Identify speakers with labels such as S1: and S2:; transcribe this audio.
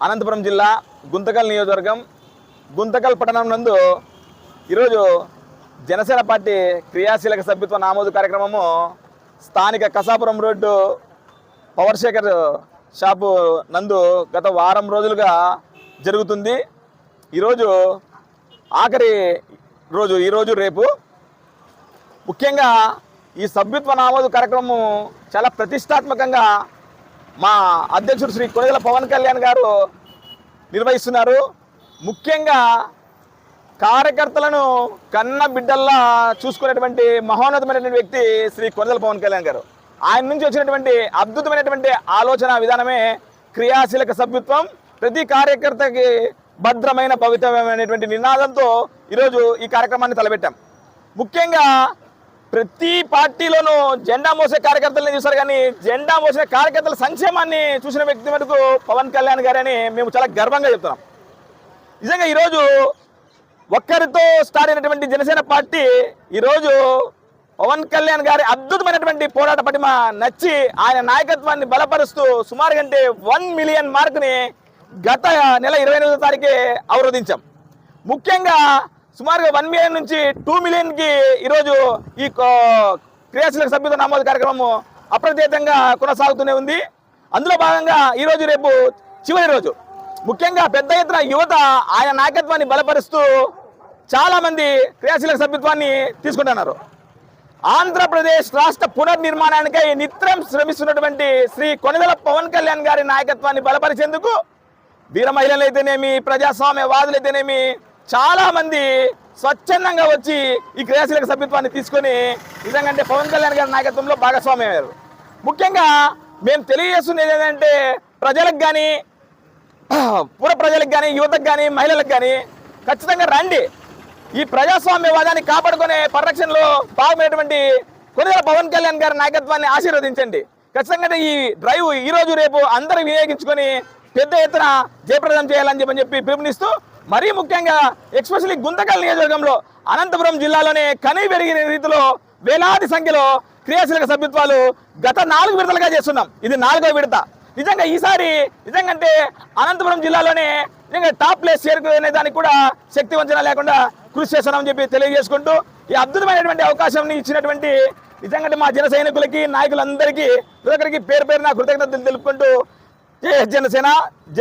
S1: అనంతపురం జిల్లా గుంతకల్ నియోజకవర్గం గుంతకల్ పట్టణం నందు ఈరోజు జనసేన పార్టీ క్రియాశీలక సభ్యత్వ నామోదు కార్యక్రమము స్థానిక Kasapuram road power Shekhar shop నందు గత వారం రోజులుగా జరుగుతుంది. ఈరోజు ఆఖరి రోజు ఈరోజు రేపు. ముఖ్యంగా ఈ సభ్యత్వ నామోదు కార్యక్రమం చాలా ప్రతిష్టాత్మకంగా మా అధ్యక్షుడు శ్రీ కొనగల పవన్ కళ్యాణ్ గారు నిర్వహిస్తున్నారు. ముఖ్యంగా కార్యకర్తలను కన్న బిడ్డల్లా చూసుకునేటువంటి మహోన్నతమైనటువంటి వ్యక్తి శ్రీ కొనిదల పవన్ కళ్యాణ్ గారు. ఆయన నుంచి వచ్చినటువంటి అద్భుతమైనటువంటి ఆలోచన విధానమే క్రియాశీలక సభ్యత్వం ప్రతి కార్యకర్తకి భద్రమైన పవిత్రమైనటువంటి నినాదంతో ఈరోజు ఈ కార్యక్రమాన్ని తలపెట్టాం. ముఖ్యంగా ప్రతి పార్టీలోనూ జెండా మోసే కార్యకర్తలని చూశారు కానీ జెండా మోసే కార్యకర్తల సంక్షేమాన్ని చూసిన వ్యక్తి మటుకు పవన్ కళ్యాణ్ గారని మేము చాలా గర్వంగా చెప్తున్నాం. నిజంగా ఈరోజు ఒక్కరితో స్టార్ట్ అయినటువంటి జనసేన పార్టీ ఈరోజు పవన్ కళ్యాణ్ గారి అద్భుతమైనటువంటి పోరాట పటిమ నచ్చి ఆయన నాయకత్వాన్ని బలపరుస్తూ సుమారు కంటే వన్ మిలియన్ మార్కుని గత నెల ఇరవై ఎనిమిదో తారీఖే అవరోధించాం. ముఖ్యంగా సుమారుగా వన్ మిలియన్ నుంచి టూ మిలియన్కి ఈరోజు ఈ క్రియాశీలక సభ్యత నమోదు కార్యక్రమం అప్రతిహతంగా కొనసాగుతూనే ఉంది. అందులో భాగంగా ఈరోజు రేపు చివరి రోజు. ముఖ్యంగా పెద్ద ఎత్తున యువత ఆయన నాయకత్వాన్ని బలపరుస్తూ చాలామంది క్రియాశీలక సభ్యత్వాన్ని తీసుకుంటున్నారు. ఆంధ్రప్రదేశ్ రాష్ట్ర పునర్నిర్మాణానికై నిత్యం శ్రమిస్తున్నటువంటి శ్రీ కొనిదల పవన్ కళ్యాణ్ గారి నాయకత్వాన్ని బలపరిచేందుకు వీర మహిళలు అయితేనేమి చాలామంది చాలా మంది స్వచ్ఛందంగా వచ్చి ఈ క్రియాశీలక సభ్యత్వాన్ని తీసుకొని నిజంగా పవన్ కళ్యాణ్ గారి నాయకత్వంలో భాగస్వామ్యం అయ్యారు ముఖ్యంగా మేము తెలియజేస్తున్నది ఏంటంటే ప్రజలకు కానీ పుర ప్రజలకు కానీ యువతకు కానీ మహిళలకు కానీ ఖచ్చితంగా రండి. ఈ ప్రజాస్వామ్యవాదాన్ని కాపాడుకునే పరిరక్షణలో భాగమైనటువంటి కొనిదల పవన్ కళ్యాణ్ గారి నాయకత్వాన్ని ఆశీర్వదించండి. ఖచ్చితంగా ఈ డ్రైవ్ ఈరోజు రేపు అందరూ వినియోగించుకొని పెద్ద ఎత్తున జయప్రదం చేయాలని చెప్పని చెప్పి పిలుపునిస్తూ మరీ ముఖ్యంగా ఎక్స్పెషల్లీ గుంతకల్ నియోజకవర్గంలో అనంతపురం జిల్లాలోనే కనీ పెరిగిన రీతిలో వేలాది సంఖ్యలో క్రియాశీలక సభ్యత్వాలు గత నాలుగు విడతలుగా చేస్తున్నాం. ఇది నాలుగో విడత. నిజంగా ఈసారి నిజంగా అంటే అనంతపురం జిల్లాలోనే నిజంగా టాప్ ప్లేస్ చేరుకునే దానికి కూడా శక్తి వంచన లేకుండా కృషి చేస్తున్నామని చెప్పి తెలియజేసుకుంటూ ఈ అద్భుతమైనటువంటి అవకాశం ఇచ్చినటువంటి నిజంగా మా జన సైనికులకి నాయకులందరికీ ప్రతి ఒక్కరికి పేరు పేరున కృతజ్ఞతలు తెలుపుకుంటూ జనసేన జై